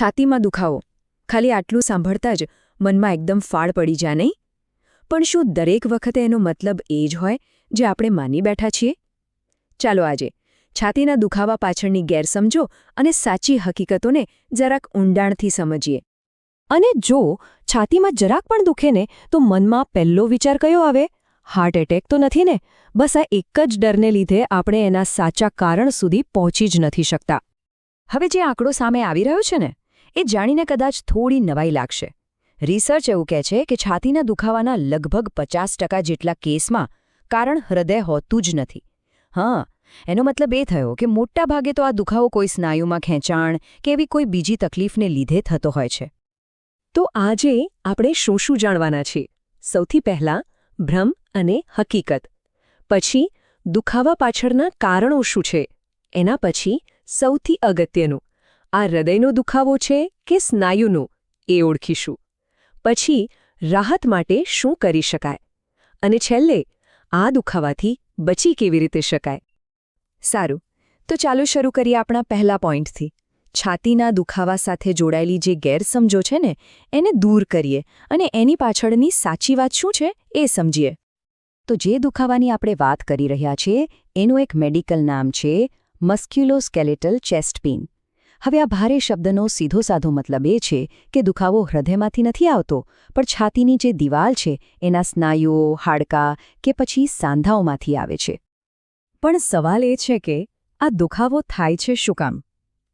છાતીમાં દુખાવો. ખાલી આટલું સાંભળતા જ મનમાં એકદમ ફાળ પડી જાય નહીં? પણ શું દરેક વખતે એનો મતલબ એ જ હોય જે આપણે માની બેઠા છીએ? ચાલો આજે છાતીના દુખાવા પાછળની ગેરસમજો અને સાચી હકીકતોને જરાક ઊંડાણથી સમજીએ. અને જો છાતીમાં જરાક પણ દુખે ને, તો મનમાં પહેલો વિચાર કયો આવે? હાર્ટ એટેક તો નથી ને? બસ આ એક જ ડરને લીધે આપણે એના સાચા કારણ સુધી પહોંચી જ નથી શકતા. હવે જે આંકડો સામે આવી રહ્યો છે ને એ જાણીને કદાચ થોડી નવાઈ લાગશે. રિસર્ચ એવું કહે છે કે છાતીના દુખાવાના લગભગ પચાસ ટકા જેટલા કેસમાં કારણ હૃદય હોતું જ નથી. હા, એનો મતલબ એ થયો કે મોટાભાગે તો આ દુખાવો કોઈ સ્નાયુમાં ખેંચાણ કે એવી કોઈ બીજી તકલીફને લીધે થતો હોય છે. તો આજે આપણે શું શું જાણવાના છીએ? સૌથી પહેલા ભ્રમ અને હકીકત. પછી દુખાવા પાછળના કારણો શું છે? એના પછી સૌથી અગત્યનું. આ હૃદયનો દુખાવો છે કે સ્નાયુનો, એ ઓળખીશું. પછી રાહત માટે શું કરી શકાય? અને છેલ્લે, આ દુખાવાથી બચી કેવી રીતે શકાય? સારું, તો ચાલો શરૂ કરીએ આપણા પહેલા પોઈન્ટથી. છાતીના દુખાવા સાથે જોડાયેલી જે ગેરસમજો છે ને, એને દૂર કરીએ અને એની પાછળની સાચી વાત શું છે એ સમજીએ. તો જે દુખાવાની આપણે વાત કરી રહ્યા છીએ, એનું એક મેડિકલ નામ છે મસ્ક્યુલોસ્કેલેટલ ચેસ્ટ પેઇન. હવે આ ભારે શબ્દનો સીધો સાધો મતલબ એ છે કે દુખાવો હૃદયમાંથી નથી આવતો, પણ છાતીની જે દિવાલ છે, એના સ્નાયુઓ, હાડકાં કે પછી સાંધાઓમાંથી આવે છે. પણ સવાલ એ છે કે, આ દુખાવો થાય છે શું કામ?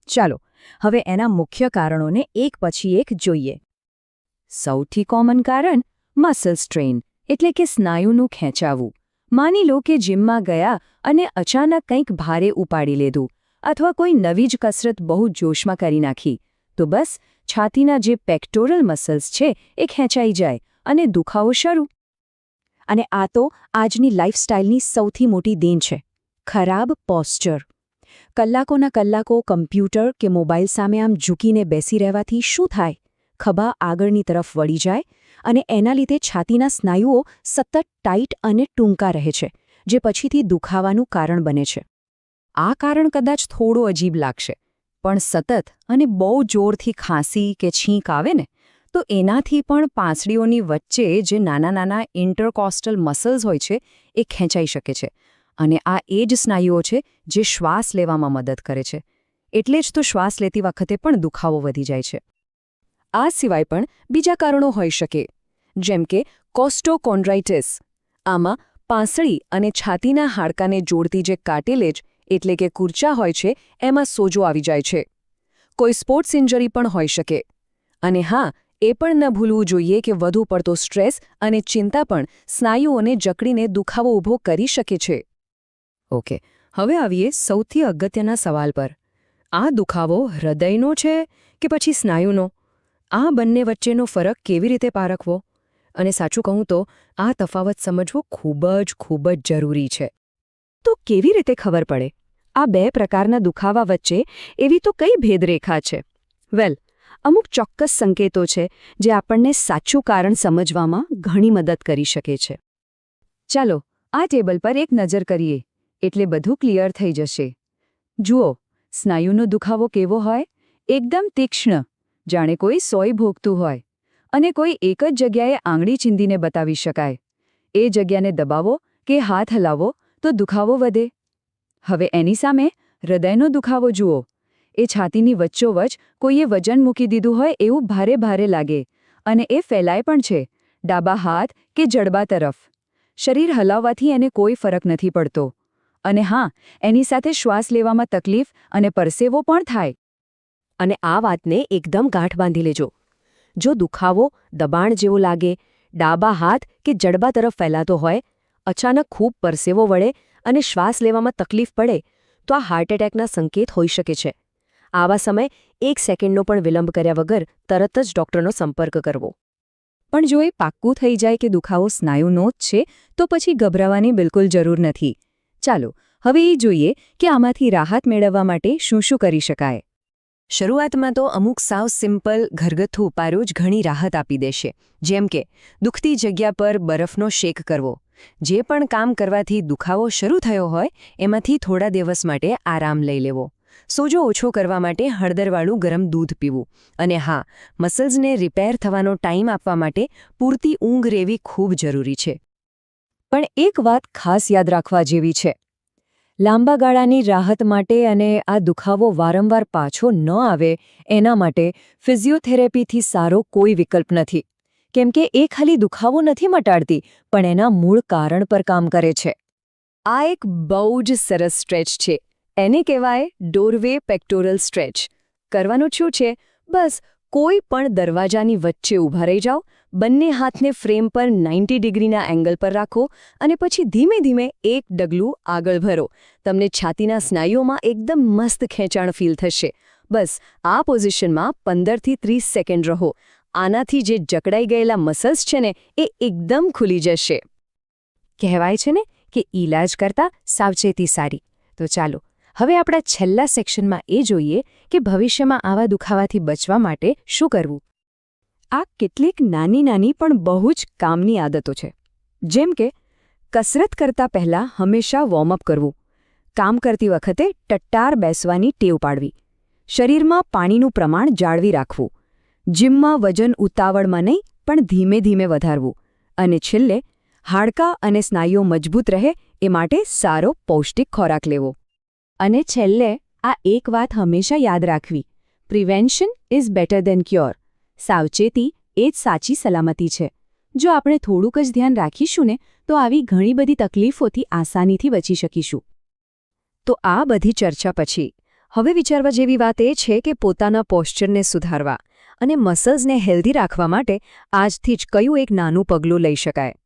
ચાલો, હવે એના મુખ્ય કારણોને એક પછી એક જોઈએ. સૌથી કોમન કારણ મસલ સ્ટ્રેન એટલે કે સ્નાયુનું ખેંચાવું. માની લો કે જીમમાં ગયા અને અચાનક કંઈક ભારે ઉપાડી લીધું. અથવા કોઈ નવી જ કસરત બહુ જોશમાં કરી નાખી, તો બસ છાતીના જે પેક્ટોરલ મસલ્સ છે એ ખેંચાઈ જાય અને દુખાવો શરૂ. અને આ તો આજની લાઇફસ્ટાઇલની સૌથી મોટી દેન છે, ખરાબ પોસ્ચર કલાકોના કલાકો કમ્પ્યુટર કે મોબાઈલ સામે આમ ઝૂકીને બેસી રહેવાથી શું થાય? ખભા આગળની તરફ વળી જાય અને એના લીધે છાતીના સ્નાયુઓ સતત ટાઈટ અને ટૂંકા રહે છે, જે પછીથી દુખાવાનું કારણ બને છે. આ કારણ કદાચ થોડું અજીબ લાગશે. પણ સતત અને બહુ જોરથી ખાંસી કે છીંક આવે ને, તો એનાથી પણ પાંસળીઓની વચ્ચે જે નાના નાના ઇન્ટરકોસ્ટલ મસલ્સ હોય છે, એ ખેંચાઈ શકે છે. અને આ એ જ સ્નાયુઓ છે જે શ્વાસ લેવામાં મદદ કરે છે. એટલે જ તો શ્વાસ લેતી વખતે પણ દુખાવો વધી જાય છે. આ સિવાય પણ બીજા કારણો હોઈ શકે, જેમ કે કોસ્ટોકોન્ડ્રાઇટિસ. આમાં પાંસળી અને છાતીના હાડકાને જોડતી જે કાર્ટિલેજ એટલે કે કુર્ચા હોય છે, એમાં સોજો આવી જાય છે. કોઈ સ્પોર્ટ્સ ઇન્જરી પણ હોઈ શકે. અને હા, એ પણ ન ભૂલવું જોઈએ કે વધુ પડતો સ્ટ્રેસ અને ચિંતા પણ સ્નાયુઓને જકડીને દુખાવો ઊભો કરી શકે છે. ઓકે, હવે આવીએ સૌથી અગત્યના સવાલ પર. આ દુખાવો હૃદયનો છે કે પછી સ્નાયુનો? આ બંને વચ્ચેનો ફરક કેવી રીતે પારખવો? અને સાચું કહું તો, આ તફાવત સમજવો ખૂબ જ ખૂબ જ જરૂરી છે. તો કેવી રીતે ખબર પડે? આ બે પ્રકારના દુખાવા વચ્ચે એવી તો કઈ ભેદરેખા છે? વેલ, અમુક ચોક્કસ સંકેતો છે જે આપણને સાચું કારણ સમજવામાં ઘણી મદદ કરી શકે છે. ચાલો, આ ટેબલ પર એક નજર કરીએ, એટલે બધું ક્લિયર થઈ જશે. જુઓ, સ્નાયુનો દુખાવો કેવો હોય? એકદમ તીક્ષ્ણ, જાણે કોઈ સોય ભોગતું હોય. અને કોઈ એક જ જગ્યાએ આંગળી ચીંધીને બતાવી શકાય. એ જગ્યાને દબાવો કે હાથ હલાવો તો દુખાવો વધે. હવે એની સામે હૃદયનો દુખાવો જુઓ. એ છાતીની વચ્ચોવચ કોઈએ વજન મૂકી દીધું હોય એવું ભારે ભારે લાગે અને એ ફેલાય પણ છે, ડાબા હાથ કે જડબા તરફ. શરીર હલાવવાથી એને કોઈ ફરક નથી પડતો. અને હા, એની સાથે શ્વાસ લેવામાં તકલીફ અને પરસેવો પણ થાય. અને આ વાતને એકદમ ગાંઠ બાંધી લેજો. જો દુખાવો, દબાણ જેવો લાગે, ડાબા હાથ કે જડબા તરફ ફેલાતો હોય, અચાનક ખૂબ પરસેવો વળે અને શ્વાસ લેવામાં તકલીફ પડે, તો આ હાર્ટ એટેકના સંકેત હોઈ શકે છે. આવા સમય એક સેકન્ડનો પણ વિલંબ કર્યા વગર તરત જ ડૉક્ટરનો સંપર્ક કરવો. પણ જો એ પાક્કું થઈ જાય કે દુખાવો સ્નાયુનો જ છે, તો પછી ગભરાવાની બિલકુલ જરૂર નથી. ચાલો, હવે એ જોઈએ કે આમાંથી રાહત મેળવવા માટે શું શું કરી શકાય. શરૂઆતમાં તો અમુક સાવ સિમ્પલ, ઘરગથ્થુ ઉપાયો જ ઘણી રાહત આપી દેશે. જેમ કે, દુખતી જગ્યા પર બરફનો શેક કરવો. જે પણ કામ કરવાથી દુખાવો શરૂ થયો હોય, એમાંથી થોડા દિવસ માટે આરામ લઈ લેવો. સોજો ઓછો કરવા માટે હળદરવાળું ગરમ દૂધ પીવું. અને હા, મસલ્સને રિપેર થવાનો ટાઈમ આપવા માટે પૂરતી ઊંઘ રહેવી ખૂબ જરૂરી છે. પણ એક વાત ખાસ યાદ રાખવા જેવી છે. લાંબા ગાળાની રાહત માટે અને આ દુખાવો વારંવાર પાછો ન આવે, એના માટે ફિઝિયોથેરેપીથી સારો કોઈ વિકલ્પ નથી. કેમ કે એ ખાલી દુખાવો નથી મટાડતી, પણ એના મૂળ કારણ પર કામ કરે છે. આ એક બહુ જ સરસ સ્ટ્રેચ છે. એને કહેવાય ડોરવે પેક્ટોરલ સ્ટ્રેચ. કરવાનું શું છે? બસ, કોઈ પણ દરવાજાની વચ્ચે ઊભા રહી જાઓ, બંને હાથને ફ્રેમ પર 90 ડિગ્રીના એંગલ પર રાખો અને પછી ધીમે ધીમે એક ડગલું આગળ ભરો. તમને છાતીના સ્નાયુઓમાં એકદમ મસ્ત ખેંચાણ ફીલ થશે. બસ, આ પોઝિશનમાં પંદરથી ત્રીસ સેકન્ડ રહો. આનાથી જે જકડાઈ ગયેલા મસલ્સ છે ને, એ એકદમ ખુલી જશે. કહેવાય છે ને કે ઈલાજ કરતાં સાવચેતી સારી. તો ચાલો, હવે આપણા છેલ્લા સેક્શનમાં એ જોઈએ કે ભવિષ્યમાં આવા દુખાવાથી બચવા માટે શું કરવું. આ કેટલીક નાની નાની પણ બહુ જ કામની આદતો છે. જેમ કે, કસરત કરતા પહેલા હંમેશા વોર્મઅપ કરવું. કામ કરતી વખતે ટટ્ટાર બેસવાની ટેવ પાડવી. શરીરમાં પાણીનું પ્રમાણ જાળવી રાખવું. જીમમાં વજન ઉતાવળમાં નહીં, પણ ધીમે ધીમે વધારવું. અને છેલ્લે, હાડકાં અને સ્નાયુઓ મજબૂત રહે એ માટે સારો પૌષ્ટિક ખોરાક લેવો. અને છેલ્લે, આ એક વાત હંમેશા યાદ રાખવી. Prevention is better than cure. સાવચેતી એ જ સાચી સલામતી છે. જો આપણે થોડુંક જ ધ્યાન રાખીશું ને, તો આવી ઘણી બધી તકલીફોથી આસાનીથી બચી શકીશું. તો આ બધી ચર્ચા પછી. હવે વિચારવા જેવી વાત એ છે કે પોતાના પોશ્ચરને સુધારવા. અને મસલ્સને હેલ્ધી રાખવા માટે આજથી જ કયું એક નાનું પગલું લઈ શકાય.